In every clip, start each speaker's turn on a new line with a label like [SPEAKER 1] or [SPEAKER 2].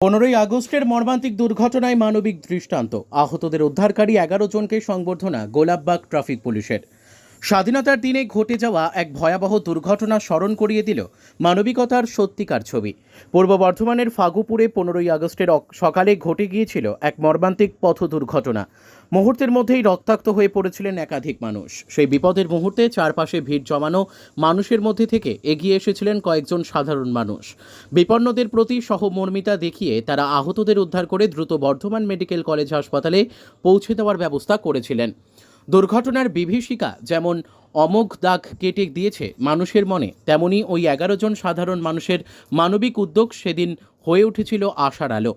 [SPEAKER 1] পনেরোই আগস্টের মর্মান্তিক দুর্ঘটনায় মানবিক দৃষ্টান্ত। আহতদের উদ্ধারকারী এগারো জনকে সংবর্ধনা গোলাপবাগ ট্রাফিক পুলিশের। স্বাধীনতার দিনে ঘটে যাওয়া এক ভয়াবহ দুর্ঘটনা স্মরণ করিয়ে দিল মানবিকতার সত্যিকার ছবি। পূর্ব বর্ধমানের ফাগুপুরে পনেরোই আগস্টের সকালে ঘটে গিয়েছিল এক মর্মান্তিক পথ দুর্ঘটনা। মুহূর্তের মধ্যেই রক্তাক্ত হয়ে পড়েছিলেন একাধিক মানুষ। সেই বিপদের মুহূর্তে চারপাশে ভিড় জমানো মানুষের মধ্যে থেকে এগিয়ে এসেছিলেন কয়েকজন সাধারণ মানুষ। বিপন্নদের প্রতি সহমর্মিতা দেখিয়ে তারা আহতদের উদ্ধার করে দ্রুত বর্ধমান মেডিকেল কলেজ হাসপাতালে পৌঁছে দেওয়ার ব্যবস্থা করেছিলেন। দুর্ঘটনার বিভীষিকা যেমন অমোঘ দাগ কেটে দিয়েছে মানুষের মনে, তেমনি ওই এগারো জন সাধারণ মানুষের মানবিক উদ্যোগ সেদিন হয়ে উঠেছিল আশার আলো।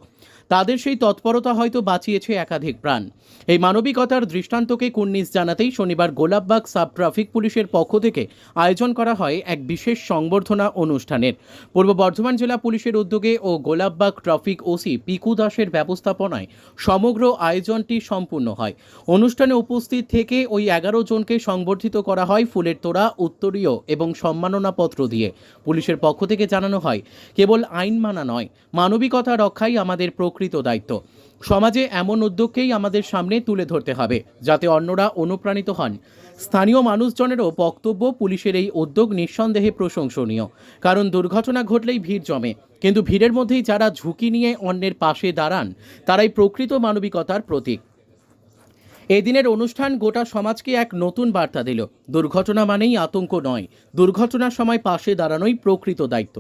[SPEAKER 1] তাদের সেই তৎপরতা হয়তো বাঁচিয়েছে একাধিক প্রাণ। এই মানবিকতার দৃষ্টান্তকে কুর্নিশ জানাতেই শনিবার গোলাপবাগ সাব ট্রাফিক পুলিশের পক্ষ থেকে আয়োজন করা হয় এক বিশেষ সংবর্ধনা অনুষ্ঠানের। পূর্ব বর্ধমান জেলা পুলিশের উদ্যোগে ও গোলাপবাগ ট্রাফিক ওসি পিকু দাসের ব্যবস্থাপনায় সমগ্র আয়োজনটি সম্পূর্ণ হয়। অনুষ্ঠানে উপস্থিত থেকে ওই এগারো জনকে সংবর্ধিত করা হয় ফুলের তোড়া, উত্তরীয় এবং সম্মাননাপত্র দিয়ে। পুলিশের পক্ষ থেকে জানানো হয়, কেবল আইন মানা নয়, মানবিকতা রক্ষাই আমাদের প্রকৃত দায়িত্ব। সমাজে এমন উদ্যোগকেই আমাদের সামনে তুলে ধরতে হবে, যাতে অন্যরা অনুপ্রাণিত হন। স্থানীয় মানুষজনেরও বক্তব্য, পুলিশের এই উদ্যোগ নিঃসন্দেহে প্রশংসনীয়। কারণ দুর্ঘটনা ঘটলেই ভিড় জমে। কিন্তু ভিড়ের মধ্যেই যারা ঝুঁকি নিয়ে অন্যের পাশে দাঁড়ান, তারাই প্রকৃত মানবিকতার প্রতীক। এই দিনের অনুষ্ঠান গোটা সমাজকে এক নতুন বার্তা দিল। দুর্ঘটনা মানেই আতঙ্ক নয়, দুর্ঘটনার সময় পাশে দাঁড়ানোই প্রকৃত দায়িত্ব।